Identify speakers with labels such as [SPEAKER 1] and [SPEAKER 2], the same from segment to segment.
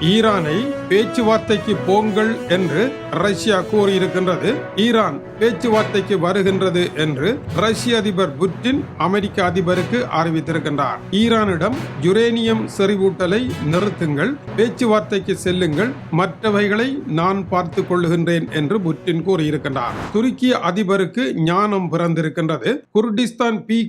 [SPEAKER 1] ஈரானை பேச்சுவார்த்தைக்கு போங்கள் என்று ரஷ்யா கூறியிருக்கின்றது. ஈரான் பேச்சுவார்த்தைக்கு வருகின்றது என்று ரஷ்ய அதிபர் புட்டின் அமெரிக்க அதிபருக்கு அறிவித்திருக்கின்றார். ஈரானிடம் யுரேனியம் செறிவூட்டலை நிறுத்துங்கள் பேச்சுவார்த்தைக்கு செல்லுங்கள் மற்றவைகளை நான் பார்த்துக் கொள்ளுகின்றேன் என்று புட்டின் கூறியிருக்கின்றார். துருக்கிய அதிபருக்கு ஞானம் பிறந்திருக்கின்றது. குர்டிஸ்தான் பி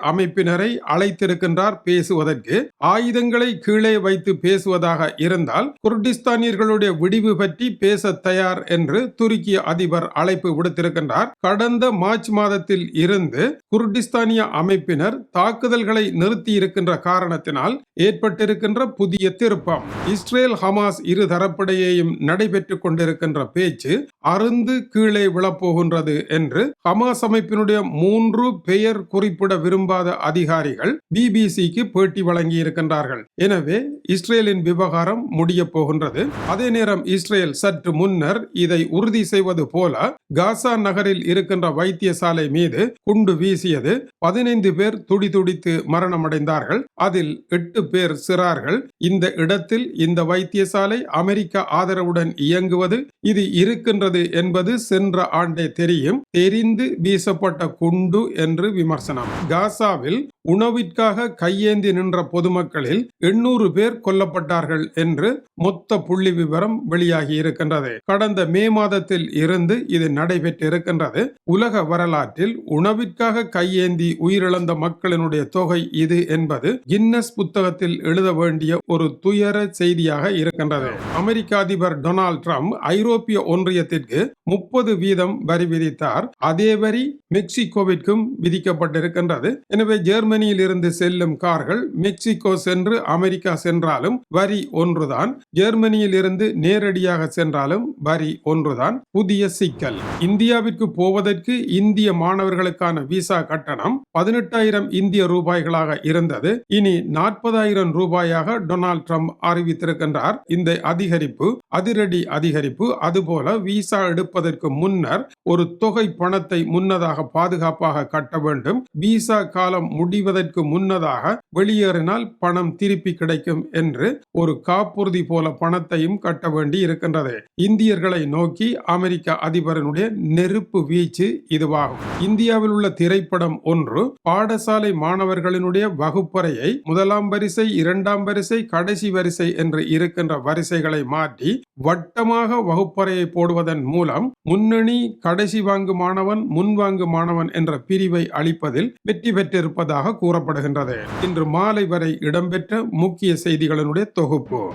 [SPEAKER 1] அமைப்பினரை அழைத்திருக்கின்றார் பேசுவதற்கு. ஆயுதங்களை கீழே வைத்து பேசுவதாக இருந்த இருந்தால் குர்டிஸ்தானியர்களுடைய விடிவு பற்றி பேச தயார் என்று துருக்கிய அதிபர் அழைப்பு விடுத்திருக்கின்றார். கடந்த மார்ச் மாதத்தில் இருந்து குர்டிஸ்தானிய அமைப்பினர் தாக்குதல்களை நிறுத்தி இருக்கின்ற காரணத்தினால் ஏற்பட்டிருக்கின்ற புதிய திருப்பம். இஸ்ரேல் ஹமாஸ் இரு தரப்பிடையேயும் நடைபெற்றுக் கொண்டிருக்கின்ற பேச்சு அருந்து கீழே விழப்போகின்றது என்று ஹமாஸ் அமைப்பினுடைய மூன்று பெயர் குறிப்பிட விரும்பாத அதிகாரிகள் பிபிசிக்கு பேட்டி வழங்கியிருக்கின்றார்கள். எனவே இஸ்ரேலின் விவகாரம் முடிய போகின்றது அதே நேரம் இஸ்ரேல் சற்று முன்னர் இதை உறுதி செய்வது போல காசா நகரில் இருக்கின்ற வைத்தியசாலை மீது குண்டு வீசியது. பதினைந்து பேர் துடிதுடித்து மரணமடைந்தார்கள். அதில் எட்டு பேர் சிறார்கள். இந்த இடத்தில் இந்த வைத்தியசாலை அமெரிக்க ஆதரவுடன் இயங்குவது இது இருக்கின்றது என்பது சென்ற ஆண்டே தெரியும். தெரிந்து வீசப்பட்ட குண்டு என்று விமர்சனம். காசாவில் உணவிற்காக கையேந்தி நின்ற பொதுமக்களில் எண்ணூறு பேர் கொல்லப்பட்டார்கள் என்று மொத்த புள்ளி விவரம் வெளியாகி இருக்கின்றது. கடந்த மே மாதத்தில் இருந்து இது நடைபெற்றிருக்கின்றது. உலக வரலாற்றில் உணவிற்காக கையேந்தி உயிரிழந்த மக்களினுடைய தொகை இது என்பது கின்னஸ் புத்தகத்தில் எழுத வேண்டிய ஒரு துயர செய்தியாக இருக்கின்றது. அமெரிக்க அதிபர் டொனால்ட் ட்ரம்ப் ஐரோப்பிய ஒன்றியத்திற்கு முப்பது வீதம் வரி விதித்தார். அதே வரி மெக்சிகோவிற்கும் விதிக்கப்பட்டிருக்கின்றது. எனவே ஜெர்மனி ஜெர்மனியிலிருந்து செல்லும் கார்கள் மெக்சிகோ சென்று அமெரிக்கா சென்றாலும் வரி ஒன்றுதான். ஜெர்மனியிலிருந்து நேரடியாக சென்றாலும் வரி ஒன்றுதான். புதிய சிக்கல். இந்தியாவிற்கு போவதற்கு இந்திய மாணவர்களுக்கான விசா கட்டணம் பதினெட்டாயிரம் இந்திய ரூபாய்களாக இருந்தது. இனி நாற்பதாயிரம் ரூபாயாக டொனால்ட் ட்ரம்ப் அறிவித்திருக்கின்றார். இந்த அதிகரிப்பு அதிரடி அதிகரிப்பு அதுபோல விசா எடுப்பதற்கு முன்னர் ஒரு தொகை பணத்தை முன்னதாக பாதுகாப்பாக கட்ட வேண்டும். விசா காலம் முடிவதற்கு முன்னதாக வெளியேறினால் பணம் திருப்பி கிடைக்கும் என்று ஒரு காப்புறுதி போல பணத்தையும் கட்ட வேண்டி இருக்கின்றது. இந்தியர்களை நோக்கி அமெரிக்க அதிபரனுடைய நெருப்பு வீச்சு இதுவாகும். இந்தியாவில் உள்ள திரைப்படம் ஒன்று பாடசாலை மாணவர்களினுடைய வகுப்பறையை முதலாம் வரிசை இரண்டாம் வரிசை கடைசி வரிசை என்று இருக்கின்ற வரிசைகளை மாற்றி வட்டமாக வகுப்பறையை போடுவதன் மூலம் முன்னணி கடைசி வாங்கு மாணவன் முன்வாங்கு மாணவன் என்ற பிரிவை அளிப்பதில் வெற்றி பெற்றிருப்பதாக கூறப்படுகின்றது. இன்று மாலை வரை இடம்பெற்ற முக்கிய செய்திகளினுடைய தொகுப்பு.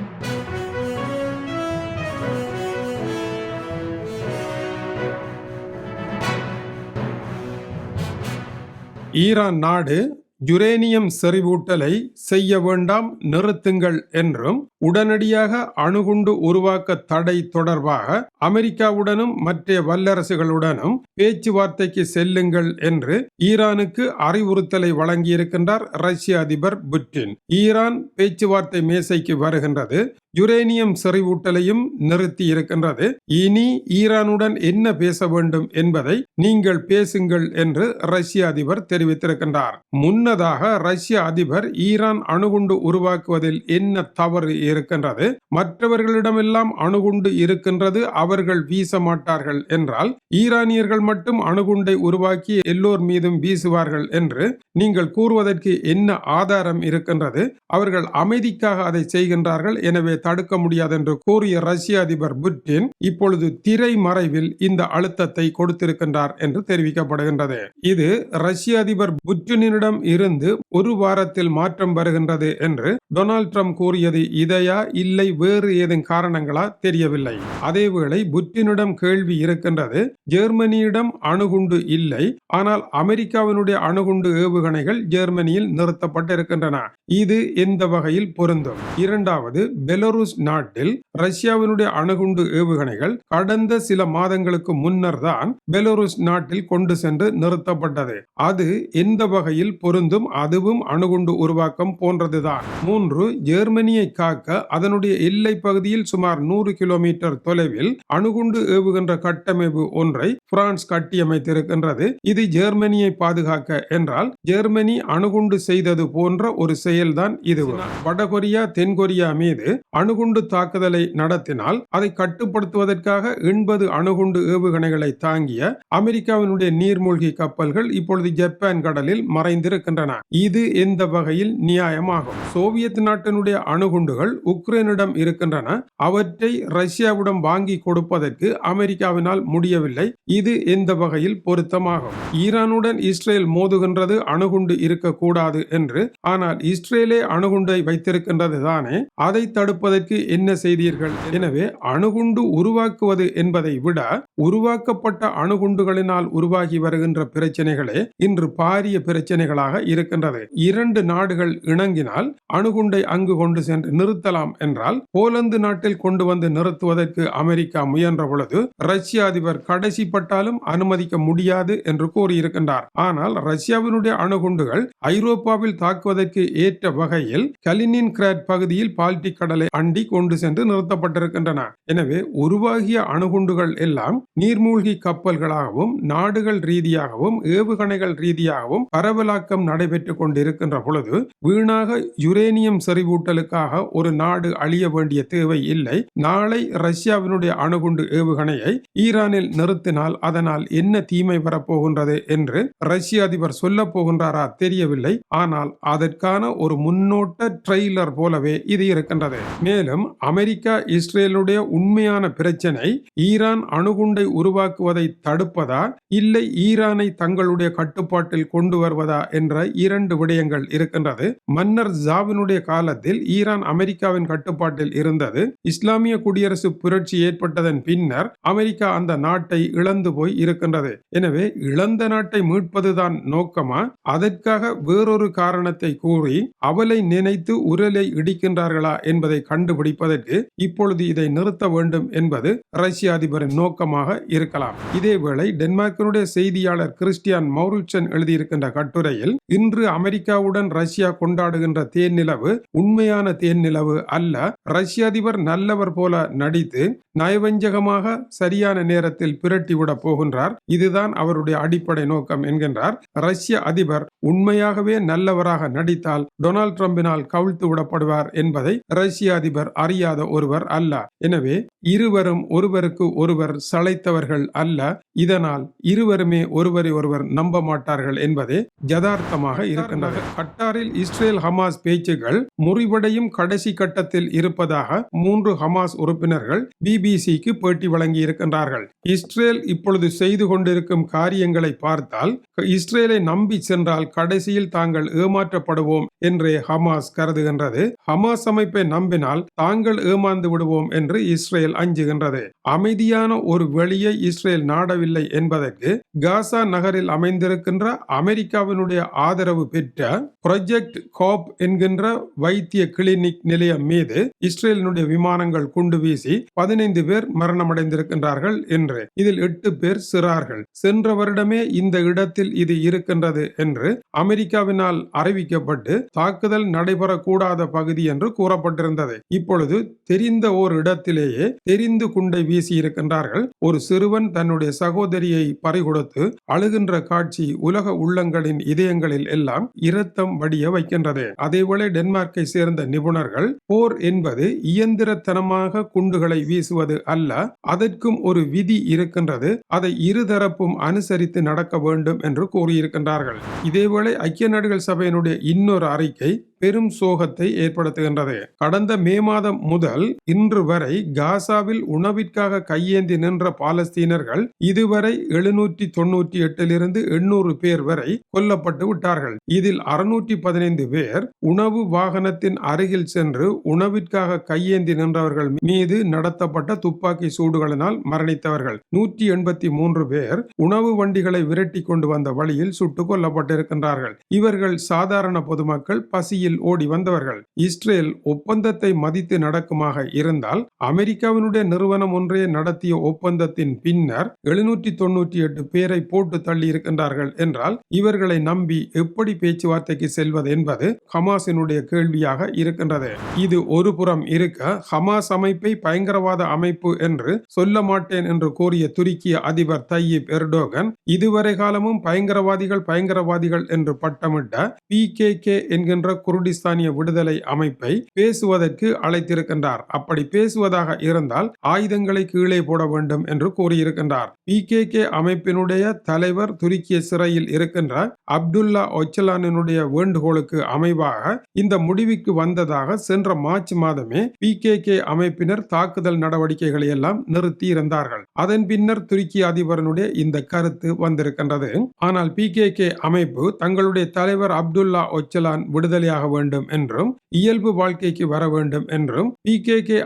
[SPEAKER 1] ஈரான் நாடு யுரேனியம் செறிவூட்டலை செய்ய வேண்டாம் நிறுத்துங்கள் என்றும் உடனடியாக அணுகுண்டு உருவாக்க தடை தொடர்பாக அமெரிக்காவுடனும் மற்ற வல்லரசுகளுடனும் பேச்சுவார்த்தைக்கு செல்லுங்கள் என்று ஈரானுக்கு அறிவுறுத்தலை வழங்கியிருக்கின்றார் ரஷ்ய அதிபர் புட்டின். ஈரான் பேச்சுவார்த்தை மேசைக்கு வருகின்றது. யுரேனியம் செறிவூட்டலையும் நிறுத்தி இருக்கின்றது. இனி ஈரானுடன் என்ன பேச வேண்டும் என்பதை நீங்கள் பேசுங்கள் என்று ரஷ்ய அதிபர் தெரிவித்திருக்கின்றார். முன்னதாக ரஷ்ய அதிபர் ஈரான் அணுகுண்டு உருவாக்குவதில் என்ன தவறு இருக்கின்றது? மற்றவர்களிடமெல்லாம் அணுகுண்டு இருக்கின்றது அவர்கள் வீச மாட்டார்கள் என்றால் ஈரானியர்கள் மட்டும் அணுகுண்டை உருவாக்கி எல்லோர் மீதும் வீசுவார்கள் என்று நீங்கள் கூறுவதற்கு என்ன ஆதாரம் இருக்கின்றது? அவர்கள் அமைதிக்காக அதை செய்கின்றார்கள். எனவே தடுக்க முடியாது என்று கூறிய ரஷ்ய அதிபர் புட்டின் இப்பொழுது திரை மறைவில் இந்த அழுத்தத்தை கொடுத்திருக்கின்றார் என்று தெரிவிக்கப்படுகின்றது. இது ரஷ்ய அதிபர் புட்டினிடம் இருந்து ஒரு வாரத்தில் மாற்றம் வருகின்றது என்று டொனால்ட் ட்ரம்ப் கூறியது இதையா இல்லை வேறு ஏதும் காரணங்களா தெரியவில்லை. அதேவேளை புட்டினிடம் கேள்வி இருக்கின்றது ஜெர்மனியிடம் அணுகுண்டு இல்லை ஆனால் அமெரிக்காவினுடைய அணுகுண்டு ஏவுகணைகள் ஜெர்மனியில் நிறுத்தப்பட்டிருக்கின்றன. இது எந்த வகையில் பொருந்தும்? இரண்டாவது பெலோ பெலோருஸ் நாட்டில் ரஷ்யாவினுடைய அணுகுண்டு ஏவுகணைகள் கடந்த சில மாதங்களுக்கு முன்னர் தான் பெலோருஸ் நாட்டில் கொண்டு சென்று நிறுத்தப்பட்டது. அது எந்த வகையில் பொருந்தும் அதுவும் அணுகுண்டு உருவாக்கம் போன்றதுதான். மூன்று ஜெர்மனியை காக்க அதனுடைய எல்லை பகுதியில் சுமார் நூறு கிலோமீட்டர் தொலைவில் அணுகுண்டு ஏவுகின்ற கட்டமைப்பு ஒன்றை பிரான்ஸ் கட்டியமைத்திருக்கின்றது. இது ஜெர்மனியை பாதுகாக்க என்றால் ஜெர்மனி அணுகுண்டு செய்தது போன்ற ஒரு செயல்தான் இது வடகொரியா தென்கொரியா மீது அணுகுண்டு தாக்குதலை நடத்தினால் அதை கட்டுப்படுத்துவதற்காக எண்பது அணுகுண்டு ஏவுகணைகளை தாங்கிய அமெரிக்காவினுடைய நீர்மூழ்கி கப்பல்கள் இப்பொழுது ஜப்பான் கடலில் மறைந்திருக்கின்றன. இது எந்த வகையில் நியாயமாகும்? சோவியத் நாட்டினுடைய அணுகுண்டுகள் உக்ரைனிடம் இருக்கின்றன. அவற்றை ரஷ்யாவிடம் வாங்கி கொடுப்பதற்கு அமெரிக்காவினால் முடியவில்லை. இது எந்த வகையில் பொருத்தமாகும்? ஈரானுடன் இஸ்ரேல் மோதுகின்றது அணுகுண்டு இருக்கக்கூடாது என்று. ஆனால் இஸ்ரேலே அணுகுண்டை வைத்திருக்கின்றது தானே அதை தடுப்பது தடுப்பதற்கு என்ன செய்தீர்கள்? எனவே அணுகுண்டு உருவாக்குவது என்பதை விட உருவாக்கப்பட்ட அணுகுண்டுகளினால் உருவாகி வருகின்ற பிரச்சனைகளே இன்று பாரிய பிரச்சனைகளாக இருக்கின்றது. இரண்டு நாடுகள் இணங்கினால் அணுகுண்டை அங்கு கொண்டு சென்று நிறுத்தலாம் என்றால் போலந்து நாட்டில் கொண்டு வந்து நிறுத்துவதற்கு அமெரிக்கா முயன்ற பொழுது ரஷ்ய அதிபர் கடைசி பட்டாலும் அனுமதிக்க முடியாது என்று கூறியிருக்கின்றார். ஆனால் ரஷ்யாவினுடைய அணுகுண்டுகள் ஐரோப்பாவில் தாக்குவதற்கு ஏற்ற வகையில் கலினின் கிராட் பகுதியில் பால்டிக் கடலை தாண்டி கொண்டு சென்று நிறுத்தப்பட்டிருக்கின்றன. எனவே உருவாகிய அணுகுண்டுகள் எல்லாம் நீர்மூழ்கி கப்பல்களாகவும் நாடுகள் ரீதியாகவும் ஏவுகணைகள் ரீதியாகவும் பரவலாக்கம் நடைபெற்றுக் கொண்டிருக்கின்ற பொழுது வீணாக யுரேனியம் செறிவூட்டலுக்காக ஒரு நாடு அழிய வேண்டிய தேவை இல்லை. நாளை ரஷ்யாவினுடைய அணுகுண்டு ஏவுகணையை ஈரானில் நிறுத்தினால் அதனால் என்ன தீமை வரப்போகின்றது என்று ரஷ்ய அதிபர் சொல்ல போகின்றாரா தெரியவில்லை. ஆனால் அதற்கான ஒரு முன்னோட்ட ட்ரெய்லர் போலவே இது இருக்கின்றது. மேலும் அமெரிக்கா இஸ்ரேலுடைய உண்மையான பிரச்சனை ஈரான் அணுகுண்டை உருவாக்குவதை தடுப்பதா இல்லை ஈரானை தங்களுடைய கட்டுப்பாட்டில் கொண்டு வருவதா என்ற இரண்டு விடயங்கள் இருக்கின்றது. மன்னர் ஜாவினுடைய காலத்தில் ஈரான் அமெரிக்காவின் கட்டுப்பாட்டில் இருந்தது. இஸ்லாமிய குடியரசு புரட்சி ஏற்பட்டதன் பின்னர் அமெரிக்கா அந்த நாட்டை இழந்து போய் இருக்கின்றது. எனவே இழந்த நாட்டை மீட்பதுதான் நோக்கமா? அதற்காக வேறொரு காரணத்தை கூறி அவளை நினைத்து உரலை இடிக்கின்றார்களா என்பதை கண்டுபிடிப்பதற்கு இப்பொழுது இதை நிறுத்த வேண்டும் என்பது ரஷ்ய அதிபரின் நோக்கமாக இருக்கலாம். இதேவேளை டென்மார்க்கினுடைய செய்தியாளர் கிறிஸ்டியான் மௌரிச்சன் எழுதியிருக்கின்ற கட்டுரையில் இன்று அமெரிக்காவுடன் ரஷ்யா கொண்டாடுகின்ற தேன் நிலவு உண்மையான தேன் நிலவு அல்ல ரஷ்ய அதிபர் நல்லவர் போல நடித்து நயவஞ்சகமாக சரியான நேரத்தில் பிரட்டிவிட போகின்றார். இதுதான் அவருடைய அடிப்படை நோக்கம் என்கின்றார். ரஷ்ய அதிபர் உண்மையாகவே நல்லவராக நடித்தால் டொனால்ட் ட்ரம்பினால் கவிழ்த்து விடப்படுவார் என்பதை ரஷ்ய அதிபர் அறியாத ஒருவர் அல்ல. எனவே இருவரும் ஒருவருக்கு ஒருவர் சளைத்தவர்கள் அல்ல. இதனால் இருவருமே ஒருவரை ஒருவர் நம்ப மாட்டார்கள் என்பதே ஜதார்த்தமாக இருக்கின்றது. கட்டாரில் இஸ்ரேல் ஹமாஸ் பேச்சுகள் முறிவடையும் கடைசி கட்டத்தில் இருப்பதாக மூன்று ஹமாஸ் உறுப்பினர்கள் பிபிசிக்கு பேட்டி வழங்கி இருக்கின்றார்கள். இஸ்ரேல் இப்பொழுது செய்து கொண்டிருக்கும் காரியங்களை பார்த்தால் இஸ்ரேலை நம்பி சென்றால் கடைசியில் தாங்கள் ஏமாற்றப்படுவோம். என்றே ஹமாஸ் கருதுகின்றது. ஹமாஸ் அமைப்பை நம்பினால் தாங்கள் ஏமாந்து விடுவோம் என்று இஸ்ரேல் அஞ்சுகின்றது. அமைதியான ஒரு வெளியை இஸ்ரேல் நாடவில்லை என்பதற்கு காசா நகரில் அமைந்திருக்கின்ற அமெரிக்காவினுடைய ஆதரவு பெற்ற ப்ரொஜெக்ட் கோப் என்கின்ற வைத்திய கிளினிக் நிலையம் மீது இஸ்ரேலினுடைய விமானங்கள் குண்டு வீசி பதினைந்து பேர் மரணமடைந்திருக்கின்றார்கள் என்று இதில் எட்டு பேர் சிறார்கள். சென்ற வருடமே இந்த இடத்தில் இது இருக்கின்றது என்று அமெரிக்காவினால் அறிவிக்கப்பட்டு தாக்குதல் நடைபெறக்கூடாத பகுதி என்று கூறப்பட்டிருந்தது. இப்பொழுது தெரிந்த ஓர் இடத்திலேயே தெரிந்து குண்டை வீசி இருக்கின்றார்கள். ஒரு சிறுவன் தன்னுடைய சகோதரியை பறிகொடுத்து அழுகின்ற காட்சி உலக உள்ளங்களின் இதயங்களில் எல்லாம் இரத்தம் வடிய வைக்கின்றது. அதேபோல டென்மார்க்கை சேர்ந்த நிபுணர்கள் போர் என்பது இயந்திரத்தனமாக குண்டுகளை வீசுவது அல்ல அதற்கும் ஒரு விதி இருக்கின்றது. அதை இருதரப்பும் அனுசரித்து நடக்க வேண்டும் என்று கூறியிருக்கின்றார்கள். இதேவேளை ஐக்கிய நாடுகள் சபையினுடைய இன்னொரு Ari, ei, பெரும் சோகத்தை ஏற்படுத்துகின்றது. கடந்த மே மாதம் முதல் இன்று வரை காசாவில் உணவிற்காக கையேந்தி நின்ற பாலஸ்தீனர்கள் இதுவரை எழுநூற்றி தொன்னூற்றி எட்டிலிருந்து எண்ணூறு பேர் வரை கொல்லப்பட்டு விட்டார்கள். இதில் அறுநூற்றி பதினைந்து பேர் உணவு வாகனத்தின் அருகில் சென்று உணவிற்காக கையேந்தி நின்றவர்கள் மீது நடத்தப்பட்ட துப்பாக்கி சூடுகளினால் மரணித்தவர்கள். நூற்றி எண்பத்தி மூன்று பேர் உணவு வண்டிகளை விரட்டி கொண்டு வந்த வழியில் சுட்டுக் கொல்லப்பட்டிருக்கின்றார்கள். இவர்கள் சாதாரண பொதுமக்கள் பசியில் வெளியில் ஓடி வந்தவர்கள். இஸ்ரேல் ஒப்பந்தத்தை மதித்து நடக்குமாக இருந்தால் அமெரிக்காவினுடைய நிறுவனம் ஒன்றே நடத்திய ஒப்பந்தத்தின் பின்னர் எழுநூற்றி தொன்னூற்றி எட்டு பேரை போட்டு தள்ளி இருக்கின்றார்கள் என்றால் இவர்களை நம்பி எப்படி பேச்சுவார்த்தைக்கு செல்வது என்பது ஹமாஸினுடைய கேள்வியாக இருக்கின்றது. இது ஒரு புறம் இருக்க ஹமாஸ் அமைப்பை பயங்கரவாத அமைப்பு என்று சொல்ல மாட்டேன் என்று கூறிய துருக்கிய அதிபர் தையீப் எர்டோகன் இதுவரை காலமும் பயங்கரவாதிகள் பயங்கரவாதிகள் என்று பட்டமிட்ட பி கே கே என்கின்ற குர்டிஸ்தானிய விடுதலை அமைப்பை பேசுவதற்கு அழைத்திருக்கின்றார். அப்படி பேசுவதாக இருந்தால் ஆயுதங்களை கீழே போட வேண்டும் என்று கூறியிருக்கின்றார். பி கே கே அமைப்பினுடைய தலைவர் துருக்கிய சிறையில் இருக்கின்ற அப்துல்லா ஒச்சலானினுடைய வேண்டுகோளுக்கு அமைவாக இந்த முடிவுக்கு வந்ததாக சென்ற மார்ச் மாதமே பி கே கே அமைப்பினர் தாக்குதல் நடவடிக்கைகளை எல்லாம் நிறுத்தி இருந்தார்கள் அதன் பின்னர் துருக்கி அதிபரனுடைய இந்த கருத்து வந்திருக்கின்றது. ஆனால் பி கே கே அமைப்பு தங்களுடைய தலைவர் அப்துல்லா ஒச்சலான் விடுதலையாக வேண்டும் என்றும் இயல்பு வாழ்க்கைக்கு வர வேண்டும் என்றும் பி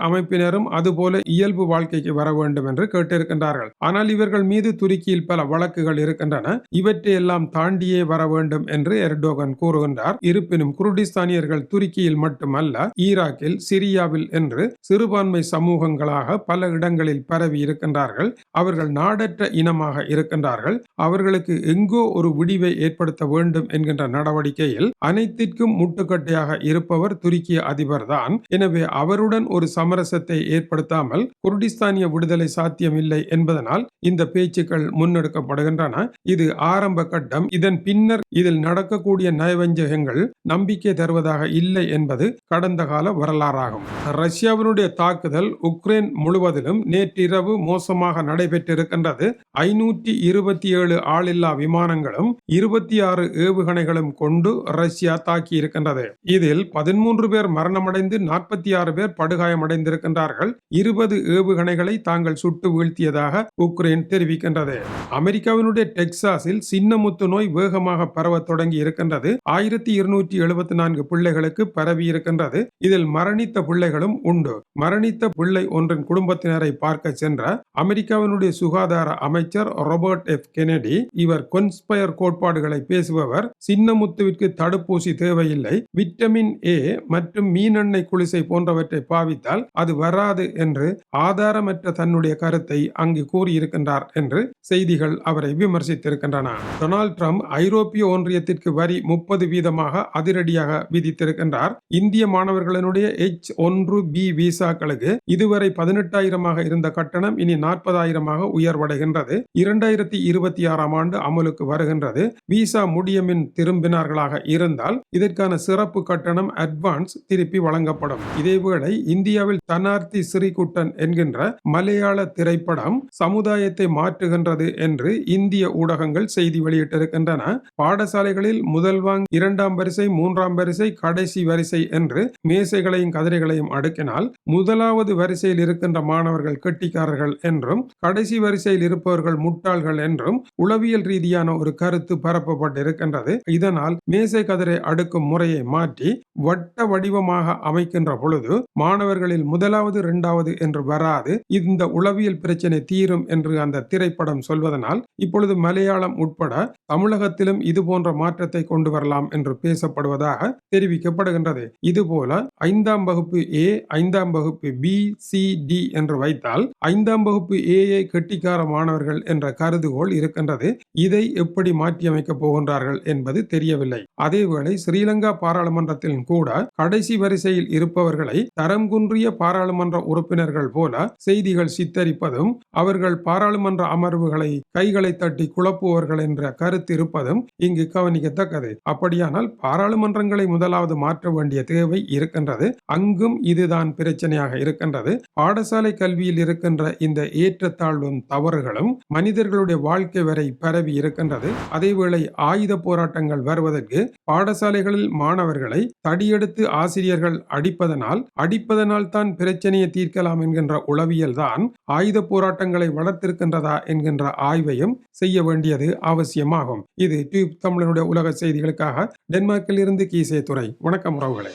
[SPEAKER 1] அமைப்பினரும் அதுபோல இயல்பு வாழ்க்கைக்கு வர வேண்டும் என்று கேட்டிருக்கின்றார்கள். ஆனால் இவர்கள் மீது துருக்கியில் பல வழக்குகள் இருக்கின்றன. இவற்றை எல்லாம் தாண்டியே வர வேண்டும் என்று எர்டோகன் கூறுகின்றார். இருப்பினும் குருடிஸ்தானியர்கள் துருக்கியில் மட்டுமல்ல ஈராக்கில் சிரியாவில் என்று சிறுபான்மை சமூகங்களாக பல இடங்களில் பரவி இருக்கின்றார்கள். அவர்கள் நாடற்ற இனமாக இருக்கின்றார்கள். அவர்களுக்கு எங்கோ ஒரு விடிவை ஏற்படுத்த வேண்டும் என்கின்ற நடவடிக்கையில் அனைத்திற்கும் முட்டு முட்டுக்கட்டையாக இருப்பவர் துருக்கிய அதிபர் தான் எனவே அவருடன் ஒரு சமரசத்தை ஏற்படுத்தாமல் குர்டிஸ்தானிய விடுதலை சாத்தியமில்லை என்பதனால் இந்த பேச்சுக்கள் முன்னெடுக்கப்படுகின்றன. இது ஆரம்ப கட்டம். இதன் பின்னர் இதில் நடக்கக்கூடிய நயவஞ்சகங்கள் நம்பிக்கை தருவதாக இல்லை என்பது கடந்த கால வரலாறாகும். ரஷ்யாவினுடைய தாக்குதல் உக்ரைன் முழுவதிலும் நேற்றிரவு மோசமாக நடைபெற்றிருக்கின்றது. ஐநூற்றி இருபத்தி ஏழு ஆளில்லா விமானங்களும் இருபத்தி ஆறு ஏவுகணைகளும் கொண்டு ரஷ்யா தாக்கி இருக்கின்றது இதில் பதிமூன்று பேர் மரணமடைந்து நாற்பத்தி ஆறு பேர் படுகாயமடைந்திருக்கின்றார்கள். இருபது ஏவுகணைகளை தாங்கள் சுட்டு வீழ்த்தியதாக உக்ரைன் தெரிவிக்கின்றது. அமெரிக்காவினுடைய டெக்சாஸில் சின்னமுத்து நோய் வேகமாக பரவ தொடங்கி இருக்கின்றது. ஆயிரத்தி இருநூற்றி எழுபத்தி நான்கு பிள்ளைகளுக்கு பரவி இருக்கின்றது. இதில் மரணித்த பிள்ளைகளும் உண்டு. மரணித்த பிள்ளை ஒன்றின் குடும்பத்தினரை பார்க்க சென்ற அமெரிக்காவினுடைய சுகாதார அமைச்சர் ராபர்ட் எஃப். கெனடி இவர் கொன்ஸ்பயர் கோட்பாடுகளை பேசுபவர் சின்னமுத்துவிற்கு தடுப்பூசி தேவையில்லை விட்டமின் ஏ மற்றும் மீனெண்ணெய் குளிசை போன்றவற்றை பாவித்தால் அது வராது என்று ஆதாரமற்ற தன்னுடைய கருத்தை அங்கு கூறியிருக்கின்றார் என்று செய்திகள் அவரை விமர்சித்திருக்கின்றன. டொனால்ட் ட்ரம்ப் ஐரோப்பிய ஒன்றியத்திற்கு வரி முப்பது வீதமாக அதிரடியாக விதித்திருக்கின்றார். இந்திய மாணவர்களினுடைய எச் ஒன்று பி விசாக்களுக்கு இதுவரை பதினெட்டாயிரமாக இருந்த கட்டணம் இனி நாற்பதாயிரமாக உயர்வடைகின்றது. இரண்டாயிரத்தி இருபத்தி ஆறாம் ஆண்டு அமலுக்கு வருகின்றது. விசா முடியமின் திரும்பினார்களாக இருந்தால் இதற்கான சிறப்பு கட்டணம் அட்வான்ஸ் திருப்பி வழங்கப்படும். இதேவேளை இந்தியாவில் தனார்த்தி ஸ்ரீகுட்டன் என்கின்ற மலையாள திரைப்படம் சமுதாயத்தை மாற்றுகின்றது என்று இந்திய ஊடகங்கள் செய்தி வெளியிட்டிருக்கின்றன. பாடசாலைகளில் முதல்வாங் இரண்டாம் வரிசை மூன்றாம் வரிசை கடைசி வரிசை என்று மேசைகளையும் கதிரைகளையும் அடுக்கினால் முதலாவது வரிசையில் இருக்கின்ற மாணவர்கள் கெட்டிக்காரர்கள் என்றும் கடைசி வரிசையில் இருப்பவர்கள் முட்டாள்கள் என்றும் உளவியல் ரீதியான ஒரு கருத்து பரப்பப்பட்டிருக்கின்றது. இதனால் மேசை கதிரை அடுக்கும் முறையை மாற்றி வட்ட வடிவமாக அமைக்கின்ற பொழுது மாணவர்களில் முதலாவது இரண்டாவது என்று வராது. இந்த உளவியல் பிரச்சனை தீரும் என்று அந்த திரைப்படம் சொல்வதனால் இப்பொழுது மலையாளம் உட்பட தமிழகத்திலும் இது போன்ற மாற்றத்தை கொண்டு வரலாம் என்று பேசப்படுவதாக தெரிவிக்கப்படுகின்றது. இதுபோல ஐந்தாம் வகுப்பு ஏ ஐந்தாம் வகுப்பு பி சி டி என்று வைத்தால் ஐந்தாம் வகுப்பு ஏஐ கெட்டிக்கார மாணவர்கள் என்ற கருதுகோள் இருக்கின்றது. இதை எப்படி மாற்றியமைக்க போகின்றார்கள் என்பது தெரியவில்லை. அதேவேளை ஸ்ரீலங்கா பாராளுமன்றத்தில் கூட கடைசி வரிசையில் இருப்பவர்களை தரம் குன்றிய பாராளுமன்ற உறுப்பினர்கள் போல செய்திகள் சித்தரிப்பதும் அவர்கள் பாராளுமன்ற அமர்வுகளை கைகளை தட்டி குழப்புவர்கள் என்ற கருத்து இருப்பதும் இங்கு கவனிக்கத்தக்கது. அப்படியானால் பாராளுமன்றங்களை முதலாவது மாற்ற வேண்டிய தேவை இருக்கின்றது. அங்கும் இதுதான் பிரச்சனையாக இருக்கின்றது. பாடசாலை கல்வியில் இருக்கின்ற இந்த ஏற்றத்தாழ்வும் தவறுகளும் மனிதர்களுடைய வாழ்க்கை வரை பரவி இருக்கின்றது. அதேவேளை ஆயுத போராட்டங்கள் வருவதற்கு பாடசாலைகளில் மாணவர்களை தடியெடுத்து ஆசிரியர்கள் அடிப்பதனால் அடிப்பதனால் தான் பிரச்சனையை தீர்க்கலாம் என்கின்ற உளவியல் தான் ஆயுத போராட்டங்களை வளர்த்திருக்கின்றதா என்கின்ற ஆய்வையும் செய்ய வேண்டியது அவசியமாகும். இது டியூப் தமிழனுடைய உலக செய்திகளுக்காக டென்மார்க்கில் இருந்து கீசே துறை வணக்கம் உறவுகளே.